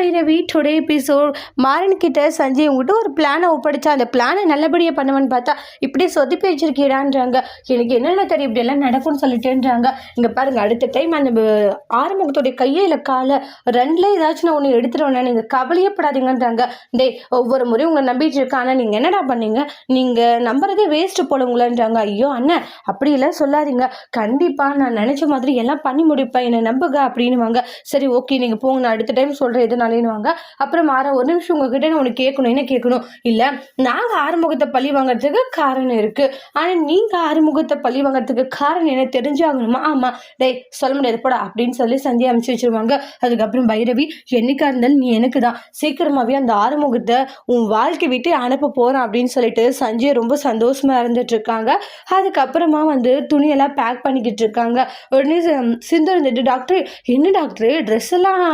Bhairavi today episode Maran கிட்ட சஞ்சய் உங்ககிட்ட ஒரு பிளானை ஒப்படைச்சா அந்த பிளானை நல்லபடியாக பண்ணுவேன்னு பார்த்தா இப்படியே சொதிப்பி வச்சிருக்கீடான்றாங்க எனக்கு என்னென்ன தெரியும் இப்படியெல்லாம் நடக்கும்னு சொல்லிட்டேன்றாங்க. இங்கே பாருங்கள் அடுத்த டைம் அந்த ஆரம்பத்துடைய ஆறுமுகத்துடைய கையை இல்லை காலை ரெண்டில் ஏதாச்சும் நான் ஒன்று எடுத்துருவேன் நீங்கள் கவலையப்படாதீங்கன்றாங்க. டேய் ஒவ்வொரு முறையும் உங்களை நம்பிட்டு இருக்கேன் ஆனால் நீங்கள் என்னடா பண்ணீங்க? நீங்கள் நம்புறதே வேஸ்ட்டு போடுங்களேன்றாங்க ஐயோ அண்ணன் அப்படியெல்லாம் சொல்லாதீங்க. கண்டிப்பாக நான் நினச்ச மாதிரி எல்லாம் பண்ணி முடிப்பேன். என்னை நம்புங்க அப்படின்னுவாங்க. சரி ஓகே நீங்கள் போங்க நான் அடுத்த டைம் சொல்கிறேன் எதுனாலேன்னுவாங்க அப்புறம் மாற ஒரு நிமிஷம் உங்ககிட்ட நான் உனக்கு கேட்கணும் என்ன கேட்கணும்? இல்லை நாங்கள் ஆறுமுகத்தை பழி வாங்குறதுக்கு காரணம் இருக்குது ஆனால் நீங்கள் ஆறுமுகத்தை பழி வாங்குறதுக்கு காரணம் என்ன? தெரிஞ்சாகணுமா? ஆமாம் டேய் சொல்ல முடியாது. போடா அப்படின்னு சொல்லி சந்தியா அமைச்சு வச்சிருவாங்க. அதுக்கப்புறம் பைரவி என்னைக்கா இருந்தாலும் நீ எனக்கு தான் சீக்கிரமாகவே அந்த ஆறுமுகத்தை உன் வாழ்க்கை விட்டு அனுப்ப போகிறேன் அப்படின்னு சொல்லிட்டு சஞ்சய் ரொம்ப சந்தோஷமா இருந்துட்டு இருக்காங்க. அதுக்கப்புறமா வந்து துணியெல்லாம் பேக் பண்ணிக்கிட்டு இருக்காங்க. உடனே சிந்து இருந்துட்டு டாக்டர் என்ன டாக்டர்? ட்ரெஸ் எல்லாம்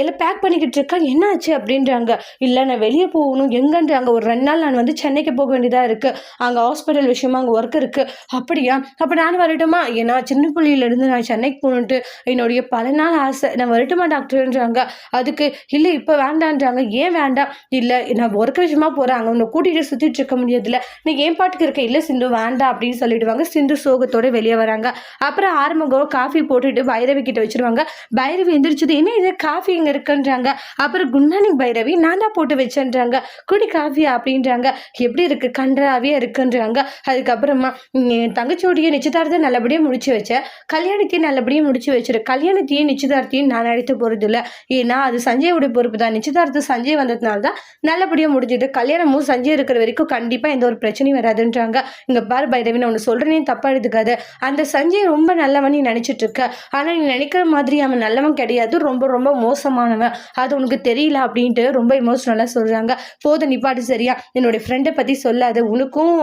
எல்லாம் பேக் பண்ணிக்கிட்டு இருக்கா? என்ன ஆச்சு அப்படின்றாங்க. இல்லை நான் வெளியே போகணும். எங்கன்றாங்க ஒரு ரெண்டு நாள் நான் வந்து சென்னைக்கு போக வேண்டியதாக இருக்குது அங்கே ஹாஸ்பிட்டல் விஷயமா அங்கே ஒர்க் இருக்குது அப்படியா? அப்போ நான் வரட்டுமா? ஏன்னா சின்ன பிள்ளையிலேருந்து நான் சென்னைக்கு போகணுன்ட்டு என்னுடைய பல நாள் ஆசை. நான் வரட்டுமா டாக்டர்ன்றாங்க. அதுக்கு இல்லை இப்போ வேண்டான்றாங்க. ஏன் வேண்டாம்? இல்லை நான் ஒர்க் விஷயமா போகிறேன் அங்கே உன்னை கூட்டிகிட்டு சுற்றிட்டு இருக்க முடியாதுல்ல நீ ஏன் பாட்டுக்கு இருக்க? இல்லை சிந்து வேண்டாம் அப்படின்னு சொல்லிடுவாங்க. சிந்து சோகத்தோட வெளியே வராங்க. அப்புறம் ஆறுமுகம் காஃபி போட்டுட்டு பைரவி கிட்ட வச்சிருவாங்க. பைரவி எந்திரிச்சது என்ன இது? காஃபி இங்கே இருக்குன்றாங்க. அப்புறம் குட் மார்னிங் பைரவி நான் தான் போட்டு வச்சேன்றாங்க. குடி காஃபியா அப்படின்றாங்க. எப்படி இருக்கு? கன்றாவே இருக்குன்றாங்க. அதுக்கப்புறமா என் தங்கச்சியோடைய நிச்சயதார்த்தம் நல்லபடியாக முடிச்சு வச்சேன் கல்யாணத்தையும் நல்லபடியாக முடிச்சு வச்சிரு. கல்யாணத்தையும் நிச்சயதார்த்தையும் நான் நடத்த போகிறது இல்லை ஏன்னா அது சஞ்சயோடைய பொறுப்பு தான். நிச்சயதார்த்தம் சஞ்சய் வந்ததுனால தான் நல்லபடியாக முடிஞ்சுது. கல்யாணமும் சஞ்சய் இருக்கிற வரைக்கும் கண்டிப்பாக எந்த ஒரு பிரச்சனையும் வராதுன்றாங்க. இங்கே பார் பைரவி நான் ஒன்று சொல்கிறேனே தப்பாக எடுத்துக்காது. அந்த சஞ்சய் ரொம்ப நல்லவன் நீ நினைச்சிட்டு இருக்க. ஆனால் நீ நினைக்கிற மாதிரி அவன் நல்லவன் கிடையாது. ரொம்ப ரொம்ப மோசமானவன் அது உனக்கு தெரியல அப்படின்ட்டு ரொம்ப இமோஷ்னலாக சொல்கிறாங்க போதும் நிப்பாட்டு சரியா? என்னுடைய ஃப்ரெண்டை பற்றி சொல்லாத. உனக்கும்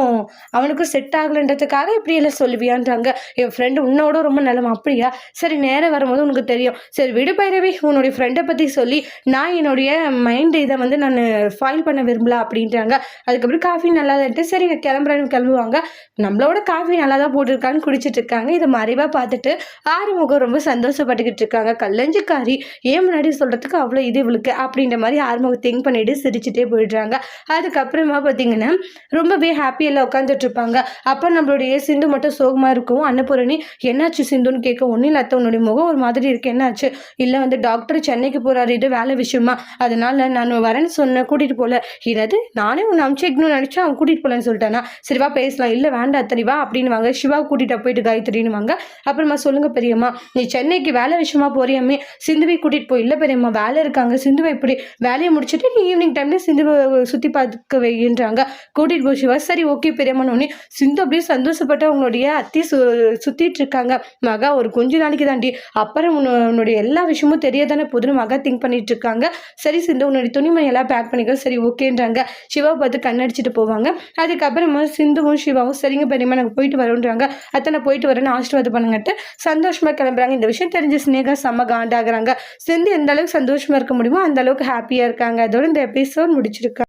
அவனுக்கும் செட் ஆகலன்றதுக்காக இப்படி எல்லாம் சொல்லுவியான்றாங்க. என் ஃப்ரெண்டு உன்னோட ரொம்ப நிலம. அப்படியா? சரி நேரம் வரும்போது உனக்கு தெரியும். சரி விடு பைரவி. உன்னுடைய ஃப்ரெண்டை பற்றி சொல்லி நான் என்னுடைய மைண்டு இதை வந்து நான் ஃபைல் பண்ண விரும்பல அப்படின்றாங்க. அதுக்கப்புறம் காஃபி நல்லா தான் சரி நான் கிளம்புறேன்னு கிளம்புவாங்க. நம்மளோட காஃபி நல்லா தான் போட்டிருக்கான்னு குடிச்சிட்டு இருக்காங்க. இதை மறைவாக பார்த்துட்டு ஆறுமுகம் ரொம்ப சந்தோஷப்பட்டுக்கிட்டு இருக்காங்க. கல்லஞ்சிக்காரி ஏன் முன்னாடி சொல்கிறதுக்கு அவ்வளோ இது இவளுக்கு அப்படின்ற மாதிரி ஆறுமுகம் திங்க் பண்ணிவிட்டு சிரிச்சுட்டே போயிடுறாங்க. அதுக்கப்புறமா பார்த்தீங்கன்னா ரொம்பவே ஹாப்பியெல்லாம் உட்காந்துட்ருப்பாங்க அப்போ நம்மளுடைய சிந்து மட்டும் சோகமாக இருக்கும். அன்னபூரணி என்னாச்சு சிந்துன்னு கேட்க ஒன்றும் இல்லை உன்னுடைய முகம் ஒரு மாதிரி இருக்கு. என்னாச்சு? இல்லை வந்து டாக்டர் சென்னைக்கு போகிறாரு இது வேலை விஷயமா? அதனால் நான் வரேன்னு சொன்னேன் கூட்டிகிட்டு போகல என்னது? நானே உன்னை அமுச்சு வைக்கணும்னு நினச்சா அவன் கூட்டிகிட்டு போகலன்னு சொல்லிட்டேன்னா சரிவா பேசலாம். இல்லை வேண்டாம் அத்தனை வா சிவா கூட்டிகிட்டு போயிட்டு காயத்ரின்வாங்க அப்புறமா சொல்லுங்கள் பெரியம்மா நீ சென்னைக்கு வேலை விஷயமா போறியாமே? சிந்துவை கூட்டிகிட்டு போய் இல்லை பெரியம்மா வேலை இருக்காங்க. சிந்துவை இப்படி வேலையை முடிச்சுட்டு நீ ஈவினிங் டைம்ல சிந்துவை சுற்றி பார்க்க வைன்றாங்க கூட்டிகிட்டு போ சிவா. சரி ஓகே பெரியம்மான்னு உடனே சிந்து அப்படியே சந்தோஷப்பட்டு அவங்களுடைய அத்தி சு சுற்றிட்டு இருக்காங்க. மகா ஒரு கொஞ்ச நாளைக்கு தாண்டி அப்புறம் உன்னுடைய எல்லா விஷயமும் தெரியாதானே போதுன்னு மகா திங்க் பண்ணிட்டு இருக்காங்க. சரி சிந்து உன்னுடைய துணிமணி எல்லாம் பேக் பண்ணிக்கோ. சரி ஓகேன்றாங்க சிவா பார்த்து கண்ணடிச்சிட்டு போவாங்க. அதுக்கப்புறமா சிந்துவும் சிவாவும் சரிங்க பெரியம்மா நாங்கள் போயிட்டு வரோன்றாங்க. அத்தனை போயிட்டு வரேன்னு ஆசீர்வாதம் பண்ணுங்கட்டு சந்தோஷமா கிளம்புறாங்க. இந்த விஷயம் தெரிஞ்ச ஸ்னேகா செம்ம காண்டாகிறாங்க. சிந்து எந்த அளவுக்கு சந்தோஷமா இருக்க முடியுமோ அந்த அளவுக்கு ஹாப்பியாக இருக்காங்க. அதோட இந்த எபிசோட் முடிச்சிருக்காங்க